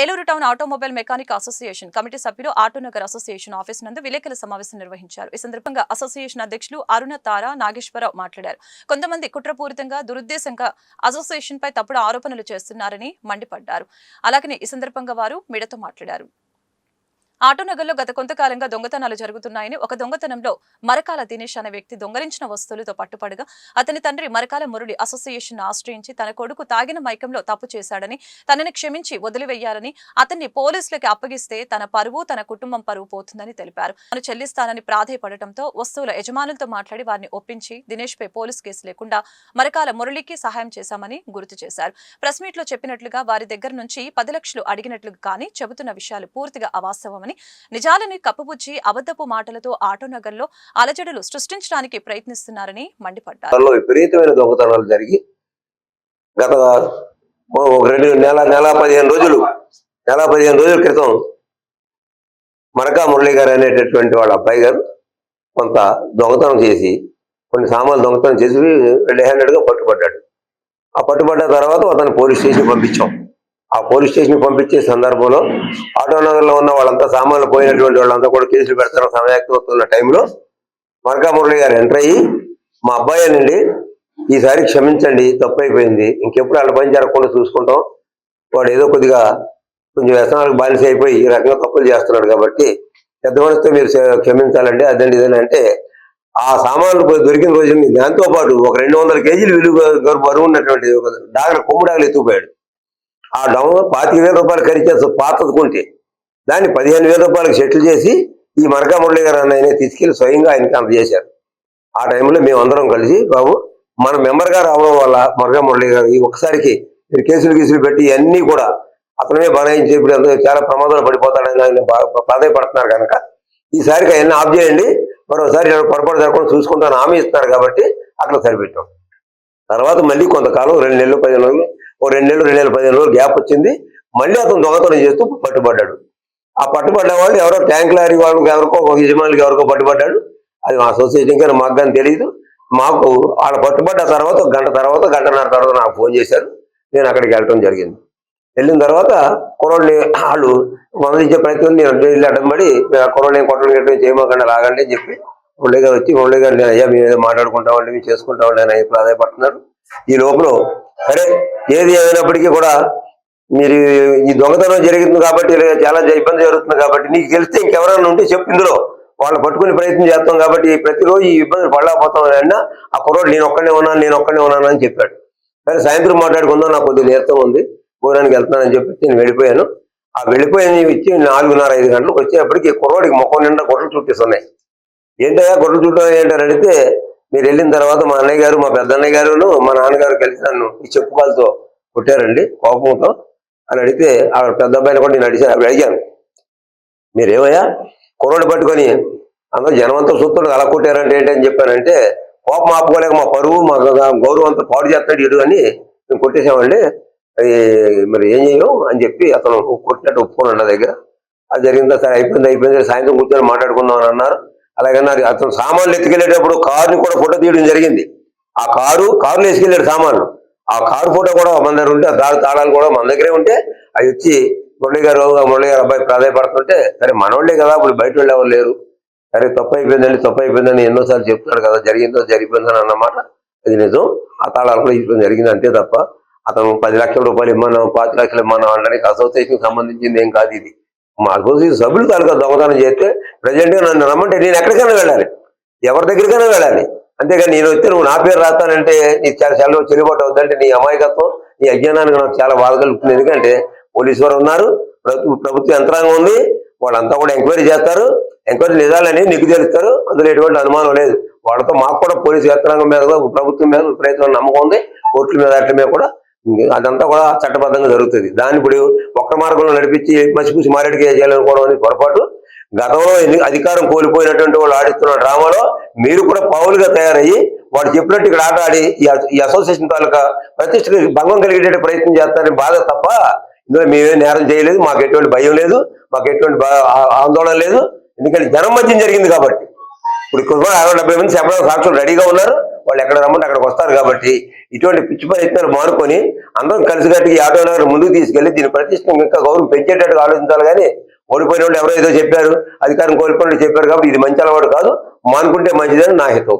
Eluru town automobile mechanic association committee సభ్యులు Autonagar association office నందు విలేకరుల సమావేశం నిర్వహించారు. ఈ సందర్భంగా అసోసియేషన్ అధ్యక్షులు అరుణ తార నాగేశ్వరరావు మాట్లాడారు. కొంతమంది కుట్రపూరితంగా దురుద్దేశంగా అసోసియేషన్ పై తప్పుడు ఆరోపణలు చేస్తున్నారని మండిపడ్డారు. అలాగనే ఈ సందర్భంగా వారు మీడతో మాట్లాడారు. ఆటోనగర్లో గత కొంతకాలంగా దొంగతనాలు జరుగుతున్నాయని ఒక దొంగతనంలో మరకాల దినేష్ అనే వ్యక్తి దొంగలించిన వస్తువులతో పట్టుపడగా అతని తండ్రి మరకాల మురళి అసోసియేషన్ ఆశ్రయించి తన కొడుకు తాగిన మైకంలో తప్పు చేశాడని తనని క్షమించి వదిలివేయాలని అతన్ని పోలీసులకి అప్పగిస్తే తన పరువు తన కుటుంబం పరువు పోతుందని తెలిపారు. తను చెల్లిస్తానని ప్రాధేయపడటంతో వస్తువుల యజమానులతో మాట్లాడి వారిని ఒప్పించి దినేష్ పై పోలీస్ కేసు లేకుండా మరకాల మురళికి సహాయం చేశామని గుర్తు చేశారు. ప్రెస్ మీట్లో చెప్పినట్లుగా వారి దగ్గర నుంచి పది లక్షలు అడిగినట్లు కానీ చెబుతున్న విషయాలు పూర్తిగా అవాస్తవమని నిజాలని కప్పుపుచ్చి అబద్ధపు మాటలతో ఆటోనగర్లో అలజడులు సృష్టించడానికి ప్రయత్నిస్తున్నారని మండిపడ్డారు. విపరీతమైన దొంగతనాలు జరిగి గత రెండు నెల నెల పదిహేను రోజులు నెల పదిహేను రోజుల క్రితం మరకా మురళి గారు అనేటటువంటి వాళ్ళ అబ్బాయి గారు కొంత దొంగతనం చేసి కొన్ని సామాన్లు దొంగతనం చేసి రెడ్ హ్యాండెడ్గా పట్టుబడ్డాడు. ఆ పట్టుబడ్డ తర్వాత అతను పోలీస్ స్టేషన్ పంపించాం. ఆ పోలీస్ స్టేషన్ పంపించే సందర్భంలో ఆటోనగర్లో ఉన్న వాళ్ళంతా సామాన్లు పోయినటువంటి వాళ్ళంతా కూడా కేసులు పెడతారు. సమయాక్తవుతున్న టైంలో మరకా మురళి గారు ఎంటర్ అయ్యి మా అబ్బాయి అండి ఈసారి క్షమించండి తప్పు అయిపోయింది ఇంకెప్పుడు వాళ్ళ పని జరగకుండా చూసుకుంటాం. వాడు ఏదో కొద్దిగా కొంచెం వ్యసనాలకు బానిస అయిపోయి ఈ రకంగా తప్పులు చేస్తున్నాడు కాబట్టి పెద్ద మనసుతో మీరు క్షమించాలంటే క్షమించాలండి అదండి ఇదని అంటే ఆ సామాన్లు పోయి దొరికిన రోజు దాంతో పాటు ఒక రెండు వందల కేజీలు విలువ బరువు ఉన్నటువంటి ఒక డాగర కొమ్ము డాగలు ఎత్తుకుపోయాడు. ఆ డౌన్లో పాతిక వేల రూపాయలు ఖరీచేసి పాతది కొంటే దాన్ని పదిహేను వేల రూపాయలకు సెటిల్ చేసి ఈ మరకా మురళి గారు అన్నయ్యనే తీసుకెళ్ళి స్వయంగా ఆయనకి అందజేశారు ఆ టైంలో మేము అందరం కలిసి బాబు మన మెంబర్ గారు అవడం వల్ల మరగా మురళి గారు ఈ ఒక్కసారికి మీరు కేసులు గీసులు పెట్టి ఇవన్నీ కూడా అతనే బనాయించి ఇప్పుడు అందరూ చాలా ప్రమాదాలు పడిపోతాడని ఆయన బాధపడుతున్నారు కనుక ఈసారికి అవన్నీ ఆఫ్ చేయండి మరోసారి పొరపాటు జరగకుండా చూసుకుంటాను హామీ ఇస్తున్నారు కాబట్టి అట్లా సరిపెట్టాం. తర్వాత మళ్ళీ కొంతకాలం రెండు నెలలు పదిహేను రోజులు ఓ రెండు నెలలు రెండు నెలలు పదిహేను రోజులు గ్యాప్ వచ్చింది. మళ్ళీ అతను దొంగతనం చేస్తూ పట్టుబడ్డాడు. ఆ పట్టుబడ్డ వాళ్ళు ఎవరో ట్యాంక్ లారీ వాళ్ళకి ఎవరికో ఒక యజమానికి ఎవరికో పట్టుబడ్డాడు. అది మా అసోసియేషన్ కానీ మాకు కానీ తెలియదు మాకు వాళ్ళ పట్టుబడ్డ తర్వాత ఒక గంట తర్వాత గంటన్నర తర్వాత నాకు ఫోన్ చేశారు. నేను అక్కడికి వెళ్ళటం జరిగింది. వెళ్ళిన తర్వాత కుర్రోడిని వాళ్ళు మందలించే ప్రయత్నం నేను వెళ్ళి అడ్డం పడి కుర్రోడిని కొట్టడం గట్టడం చేయమాకండి లాగండి అని చెప్పి మురళి గారు వచ్చి మురళి గారు నేను అయ్యా మేము ఏదో మాట్లాడుకుంటామండి మేము చేసుకుంటామండి అని ఆయన ప్రాధాయపడుతున్నారు ఈ లోపల సరే ఏది ఏమైనప్పటికీ కూడా మీరు ఈ దొంగతనం జరిగింది కాబట్టి చాలా ఇబ్బంది జరుగుతుంది కాబట్టి నీకు తెలిస్తే ఇంకెవరైనా ఉంటే చెప్పు ఇందులో. వాళ్ళు పట్టుకునే ప్రయత్నం చేస్తాం కాబట్టి ప్రతిరోజు ఈ ఇబ్బందులు పడలేకపోతాం అయినా ఆ కుర్రోడు నేను ఒక్కడే ఉన్నాను నేను ఒక్కడే ఉన్నాను అని చెప్పాడు. సరే సాయంత్రం మాట్లాడుకుందాం నాకు కొద్దిగా నేర్తం ఉంది పోరానికి వెళ్తానని చెప్పి నేను వెళ్ళిపోయాను. ఆ వెళ్ళిపోయిన ఇచ్చి నాలుగున్నర ఐదు గంటలకు వచ్చేప్పటికి కుర్రోడికి ముఖం నిండా గొడ్డలు చుట్టేస్తున్నాయి ఏంటయ్యా గొడ్డలు చుట్టం ఏంటని అడిగితే మీరు వెళ్ళిన తర్వాత మా అన్నయ్య గారు మా పెద్దన్నయ్య గారును మా నాన్నగారు కలిసి నన్ను ఈ చెప్పుకాలతో కొట్టారండి కోపంతో. అని అడిగితే ఆ పెద్ద అబ్బాయిని కూడా నేను అడిగాను అప్పుడు అడిగాను మీరేమయ్యా కుర్రోడు పట్టుకొని అందరూ జనమంతా చూస్తాడు అలా కొట్టారంటే ఏంటి అని చెప్పానంటే కోపం ఆపుకోలేక మా పరువు మా గౌరవం అంతా పాడు చేస్తాడు ఇడు అని మేము కొట్టేసామండి. అది మరి ఏం చేయం అని చెప్పి అతను కొట్టినట్టు ఒప్పుకున్నాడు నా దగ్గర. అది జరిగిందా సరే అయిపోయింది అయిపోయింది సాయంత్రం కూర్చొని మాట్లాడుకుందాం అని అన్నారు. అలాగే నాకు అతను సామాన్లు ఎత్తుకెళ్ళేటప్పుడు కారుని కూడా ఫోటో తీయడం జరిగింది. ఆ కారు కారులో వేసుకెళ్ళాడు సామాన్లు. ఆ కారు ఫోటో కూడా మన దగ్గర ఉంటే ఆ దారి తాళాలు కూడా మన దగ్గరే ఉంటే అవి వచ్చి మురళి గారు మురళి గారు అబ్బాయి ప్రాధాయపడుతుంటే సరే మనోళ్ళే కదా ఇప్పుడు బయట వాళ్ళు ఎవరు లేరు. సరే తప్పు అయిపోయిందండి తప్పు అయిపోయిందని ఎన్నోసార్లు చెప్తున్నాడు కదా జరిగిందో జరిగిపోయిందని అన్నమాట అది నిజం. ఆ తాళాలు కూడా ఇప్పుడు జరిగింది అంతే తప్ప అతను పది లక్షల రూపాయలు ఇమ్మన్నాం పాతి లక్షలు ఇమ్మన్నాం అనడానికి అసోసియేషన్ సంబంధించింది ఏం కాదు ఇది. మా అసోసియేషన్ సభ్యులు తాలూకా దొంగతనం చేస్తే ప్రజెంట్గా నన్ను రమ్మంటే నేను ఎక్కడికైనా వెళ్ళాలి. ఎవరి దగ్గరికైనా వెళ్ళాలి. అంతేగాని నేను వచ్చి నువ్వు నా పేరు రాస్తానంటే నీకు చాలా సెలవు చెల్లుబాటు అవుతుందంటే నీ అమాయకత్వం నీ అజ్ఞానానికి నాకు చాలా బాధ కలుగుతుంది. ఎందుకంటే పోలీసు వారు ఉన్నారు ప్రభుత్వ యంత్రాంగం ఉంది వాళ్ళంతా కూడా ఎంక్వైరీ చేస్తారు. ఎంక్వైరీ నిజాలని నీకు తెలుస్తారు. అందులో ఎటువంటి అనుమానం లేదు. వాళ్ళతో మాకు కూడా పోలీసు యంత్రాంగం మీద ప్రభుత్వం మీద ప్రయత్నం నమ్మకం ఉంది. కోర్టుల మీద అట్ల మీద కూడా అదంతా కూడా చట్టబద్ధంగా జరుగుతుంది. దాన్ని ఇప్పుడు ఒక్క మార్గంలో నడిపించి మసిపూసి మారేడికి చేయాలనుకోవడం అనేది పొరపాటు. గతంలో అధికారం కోల్పోయినటువంటి వాళ్ళు ఆడిస్తున్న డ్రామాలో మీరు కూడా పావులుగా తయారయ్యి వాడు చెప్పినట్టు ఇక్కడ ఆట ఆడి ఈ అసోసియేషన్ తాలూకా ప్రతిష్టకి భంగం కలిగేట ప్రయత్నం చేస్తారని బాధ తప్ప ఇందులో మేమే నేరం చేయలేదు. మాకు ఎటువంటి భయం లేదు. మాకు ఎటువంటి ఆందోళన లేదు. ఎందుకంటే జనం మధ్యం జరిగింది కాబట్టి. ఇప్పుడు సుమారు అరవై డెబ్బై మంది చెప్పడానికి సాక్షులు రెడీగా ఉన్నారు. వాళ్ళు ఎక్కడ రమ్మంటే అక్కడికి వస్తారు కాబట్టి ఇటువంటి పిచ్చి ప్రయత్నాలు మానుకొని అందరం కలిసికట్టుగా ఈ ఆటో నగర్ ముందుకు తీసుకెళ్ళి దీని ప్రతిష్టం ఇంకా గౌరవం పెంచేటట్టుగా ఆలోచించాలి కానీ ఓడిపోయిన వాళ్ళు ఎవరో ఏదో చెప్పారు అధికారం కోల్పోయిన వాళ్ళు చెప్పారు కాబట్టి ఇది మంచి అలవాటు కాదు. మానుకుంటే మంచిదని నా హితం.